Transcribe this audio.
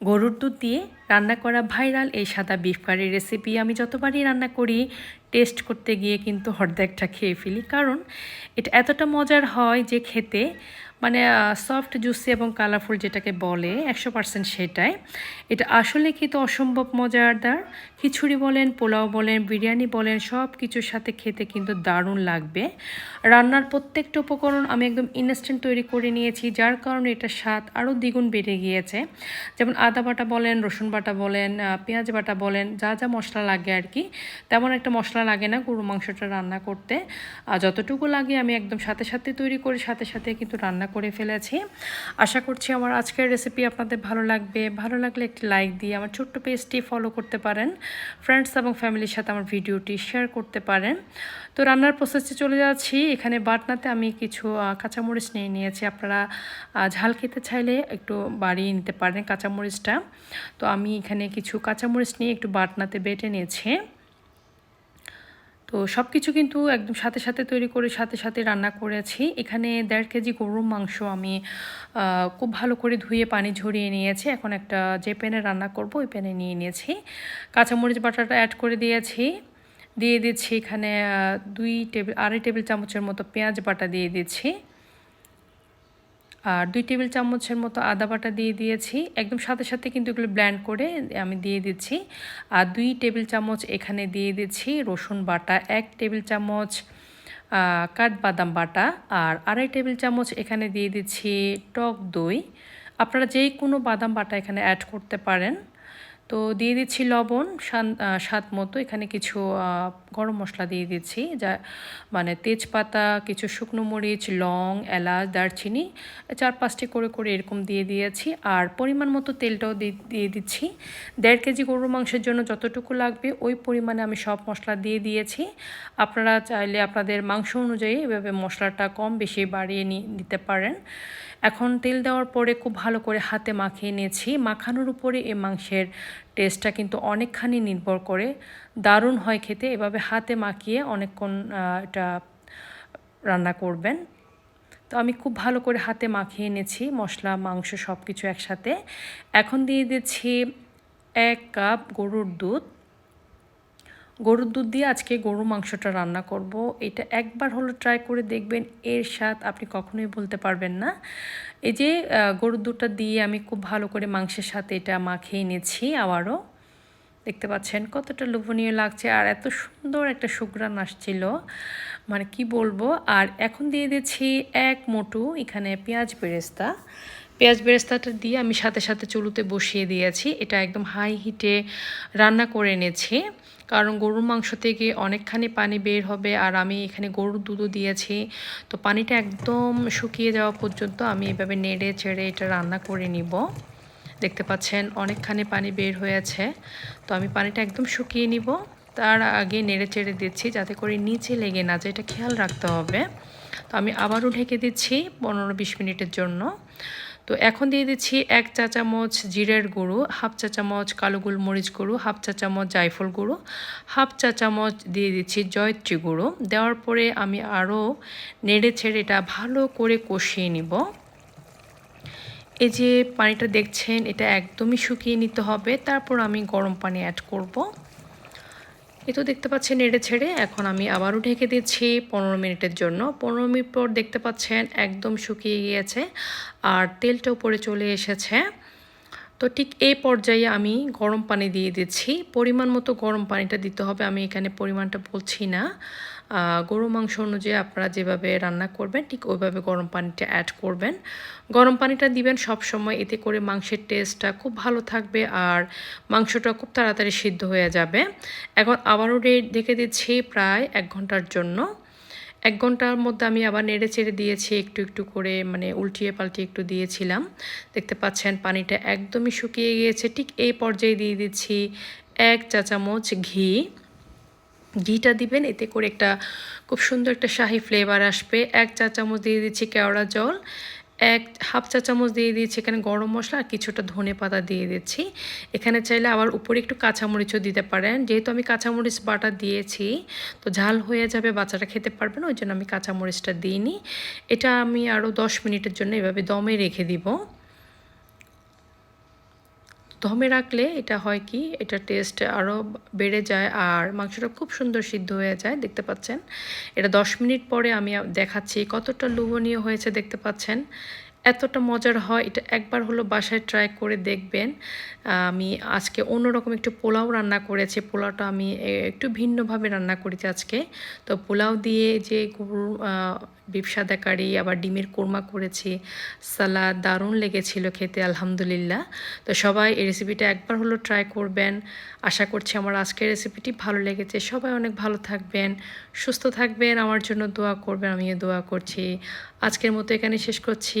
গরুর দুধ দিয়ে রান্না করা ভাইরাল এই সাদা বিফ কারির রেসিপি আমি যতবারই রান্না করি টেস্ট করতে গিয়ে কিন্তু হরদেকটা খেয়ে ফেলি। কারণ এটা এতটা মজার হয় যে খেতে মানে সফট জুসি এবং কালারফুল যেটাকে বলে, একশো পার্সেন্ট সেটাই। এটা আসলে কিন্তু অসম্ভব মজাদার? খিচুড়ি বলেন, পোলাও বলেন, বিরিয়ানি বলেন সব কিছুর সাথে খেতে কিন্তু দারুণ লাগবে। রান্নার প্রত্যেকটা উপকরণ আমি একদম ইনস্ট্যান্ট তৈরি করে নিয়েছি, যার কারণে এটা স্বাদ আরও দ্বিগুণ বেড়ে গিয়েছে। যেমন আদা বাটা বলেন, রসুন বাটা বলেন পেঁয়াজ বাটা বলেন, যা যা মশলা লাগে আর কি, তেমন একটা মশলা লাগে না গরু মাংসটা রান্না করতে। আর যতটুকু লাগে আমি একদম সাথে সাথে তৈরি করে সাথে সাথে কিন্তু রান্না করে ফেলেছি। আশা করছি আমার আজকের রেসিপি আপনাদের ভালো লাগবে। ভালো লাগলে একটি লাইক দিয়ে আমার ছোট্ট পেজটি ফলো করতে পারেন। ফ্রেন্ডস এবং ফ্যামিলির সাথে আমার ভিডিওটি শেয়ার করতে পারেন। তো রান্নার প্রসেসে চলে যাচ্ছি। এখানে বাটনাতে আমি কিছু কাঁচামরিচ নিয়ে নিয়েছি। আপনারা ঝাল খেতে চাইলে একটু বাড়িয়ে নিতে পারেন কাঁচামরিচটা। তো আমি এখানে কিছু কাঁচামরিচ নিয়ে একটু বাটনাতে বেটে নিয়েছি। তো সব কিছু কিন্তু একদম সাথে সাথে তৈরি করে সাথে সাথে রান্না করেছি। এখানে দেড় কেজি গরুর মাংস আমি খুব ভালো করে ধুয়ে পানি ঝরিয়ে নিয়েছি। এখন একটা যে প্যানে রান্না করব, ওই প্যানে নিয়ে নিয়েছি। কাঁচামরিচ বাটাটা অ্যাড করে দিয়েছি। দিয়ে দিচ্ছি এখানে দুই টেবিল, আড়াই টেবিল চামচের মতো পেঁয়াজ বাটা দিয়ে দিচ্ছি। আর দুই টেবিল চামচের মতো আদা বাটা দিয়ে দিয়েছি। একদম সাথে সাথে কিন্তু এগুলো ব্ল্যান্ড করে আমি দিয়ে দিচ্ছি। আর দুই টেবিল চামচ এখানে দিয়ে দিচ্ছি রসুন বাটা, এক টেবিল চামচ কাঠবাদাম বাটা আর আড়াই টেবিল চামচ এখানে দিয়ে দিচ্ছি টক দই। আপনারা যেই কোনো বাদাম বাটা এখানে অ্যাড করতে পারেন। তো দিয়ে দিচ্ছি লবণ, স্বাদ মতো। এখানে কিছু গরম মশলা দিয়ে দিচ্ছি, যা মানে তেজপাতা, কিছু শুকনো মরিচ, লং, এলাচ, দারচিনি, চার পাঁচটি করে করে এরকম দিয়ে দিয়েছি। আর পরিমাণ মতো তেলটাও দিয়ে দিচ্ছি। দেড় কেজি গরুর মাংসের জন্য যতটুকু লাগবে, ওই পরিমাণে আমি সব মশলা দিয়ে দিয়েছি। আপনারা চাইলে আপনাদের মাংস অনুযায়ী এভাবে মশলাটা কম বেশি বাড়িয়ে নিতে পারেন। এখন তেল দেওয়ার পরে খুব ভালো করে হাতে মাখিয়ে নিয়েছি। মাখানোর উপরে এই মাংসের টেস্টটা কিন্তু অনেকখানি নির্ভর করে। দারুণ হয় খেতে, এভাবে হাতে মাখিয়ে অনেকক্ষণ এটা রান্না করবেন। তো আমি খুব ভালো করে হাতে মাখিয়ে এনেছি, মশলা, মাংস সব কিছু একসাথে। এখন দিয়ে দিচ্ছি এক কাপ গরুর দুধ। গরুর দুধ দিয়ে আজকে গরু মাংসটা রান্না করব। এটা একবার হলো ট্রাই করে দেখবেন, এর স্বাদ আপনি কখনোই বলতে পারবেন না। এই যে গরুর দুধটা দিয়ে আমি খুব ভালো করে মাংসের সাথে এটা মাখিয়ে নিয়েছি আবারও। দেখতে পাচ্ছেন কতটা লোভনীয় লাগছে আর এত সুন্দর একটা সুগ্রান আসছিল। মানে কি বলব? আর এখন দিয়ে দিচ্ছি এক মোটু এখানে পেঁয়াজ বেরেস্তা। পেঁয়াজ বেরেস্তাটা দিয়ে আমি সাথে সাথে চুলুতে বসিয়ে দিয়েছি। এটা একদম হাই হিটে রান্না করে এনেছি। কারণ গরুর মাংস থেকে অনেকখানি পানি বের হবে আর আমি এখানে গরুর দুধও দিয়েছি। তো পানিটা একদম শুকিয়ে যাওয়া পর্যন্ত আমি এভাবে নেড়ে চেড়ে এটা রান্না করে নিব। দেখতে পাচ্ছেন অনেকখানি পানি বের হয়েছে। তো আমি পানিটা একদম শুকিয়ে নিব। তার আগে নেড়ে চেড়ে দিচ্ছি যাতে করে নিচে লেগে না যায়। এটা খেয়াল রাখতে হবে। তো আমি আবারও ঢেকে দিচ্ছি পনেরো বিশ মিনিটের জন্য। তো এখন দিয়ে দিচ্ছি এক চা চামচ জিরের গুঁড়ো, হাফ চা চামচ কালো গোলমরিচ গুঁড়ো, হাফ চা চামচ জায়ফল গুঁড়ো, হাফ চা চামচ দিয়ে দিচ্ছি জয়ত্রী গুঁড়ো। দেওয়ার পরে আমি আরও নেড়ে ছেড়ে এটা ভালো করে কষিয়ে নিব। এই যে পানিটা দেখছেন, এটা একদমই শুকিয়ে নিতে হবে। তারপর আমি গরম পানি অ্যাড করব। এ তো দেখতে পাচ্ছেন নেড়ে ছেড়ে, এখন আমি আবারও ঢেকে দিচ্ছি পনেরো মিনিটের জন্য। পনেরো মিনিট পর দেখতে পাচ্ছেন একদম শুকিয়ে গিয়েছে আর তেলটা উপরে চলে এসেছে। তো ঠিক এই পর্যায়ে আমি গরম পানি দিয়ে দিচ্ছি। পরিমাণ মতো গরম পানিটা দিতে হবে, আমি এখানে পরিমাণটা বলছি না। গরু মাংস অনুযায়ী আপনারা যেভাবে রান্না করবেন, ঠিক ওইভাবে গরম পানিটা অ্যাড করবেন। গরম পানিটা দিবেন সব সময় এতে করে মাংসের টেস্টটা খুব ভালো থাকবে আর মাংসটা খুব তাড়াতাড়ি সিদ্ধ হয়ে যাবে। এখন আবারও ঢেকে দিচ্ছি প্রায় এক ঘণ্টার জন্য। এক ঘণ্টার মধ্যে আমি আবার নেড়ে চেড়ে দিয়েছি, একটু একটু করে মানে উল্টিয়ে পাল্টিয়ে একটু দিয়েছিলাম। দেখতে পাচ্ছেন পানিটা একদমই শুকিয়ে গিয়েছে, ঠিক এই পর্যায়ে দিয়ে দিচ্ছি এক চা চামচ ঘি। ঘিটা দিবেন, এতে করে একটা খুব সুন্দর একটা শাহি ফ্লেভার আসবে। এক চা চামচ দিয়ে দিচ্ছি কেওড়া জল, এক হাফ চা চামচ দিয়ে দিয়েছি এখানে গরম মশলা আর কিছুটা ধনে পাতা দিয়ে দিচ্ছি। এখানে চাইলে আবার উপরে একটু কাঁচামরিচও দিতে পারেন। যেহেতু আমি কাঁচামরিচ বাটা দিয়েছি, তো ঝাল হয়ে যাবে বাচ্চাটা খেতে পারবে না, ওই জন্য আমি কাঁচামরিচটা দিইনি। এটা আমি আরও দশ মিনিটের জন্য এভাবে দমে রেখে দিব। দমে রাখলে এটা হয় কি? এটা টেস্ট আরও বেড়ে যায় আর মাংসটা খুব সুন্দর সিদ্ধ হয়ে যায়, দেখতে পাচ্ছেন? এটা দশ মিনিট পরে আমি দেখাচ্ছি কতটা লোভনীয় হয়েছে, দেখতে পাচ্ছেন? এতটা মজার হয়, এটা একবার হলো বাসায় ট্রাই করে দেখবেন। আমি আজকে অন্যরকম একটু পোলাও রান্না করেছি, পোলাওটা আমি একটু ভিন্নভাবে রান্না করেছি আজকে। তো পোলাও দিয়ে যে গরু বিফ সাদা কারি, আবার ডিমের কোরমা করেছি, সালাদ দারুণ লেগেছিল খেতে, আলহামদুলিল্লাহ। তো সবাই এই রেসিপিটা একবার হলো ট্রাই করবেন। আশা করছি আমার আজকের রেসিপিটি ভালো লেগেছে। সবাই অনেক ভালো থাকবেন, সুস্থ থাকবেন, আমার জন্য দোয়া করবেন, আমিও দোয়া করছি। আজকের মতো এখানে শেষ করছি।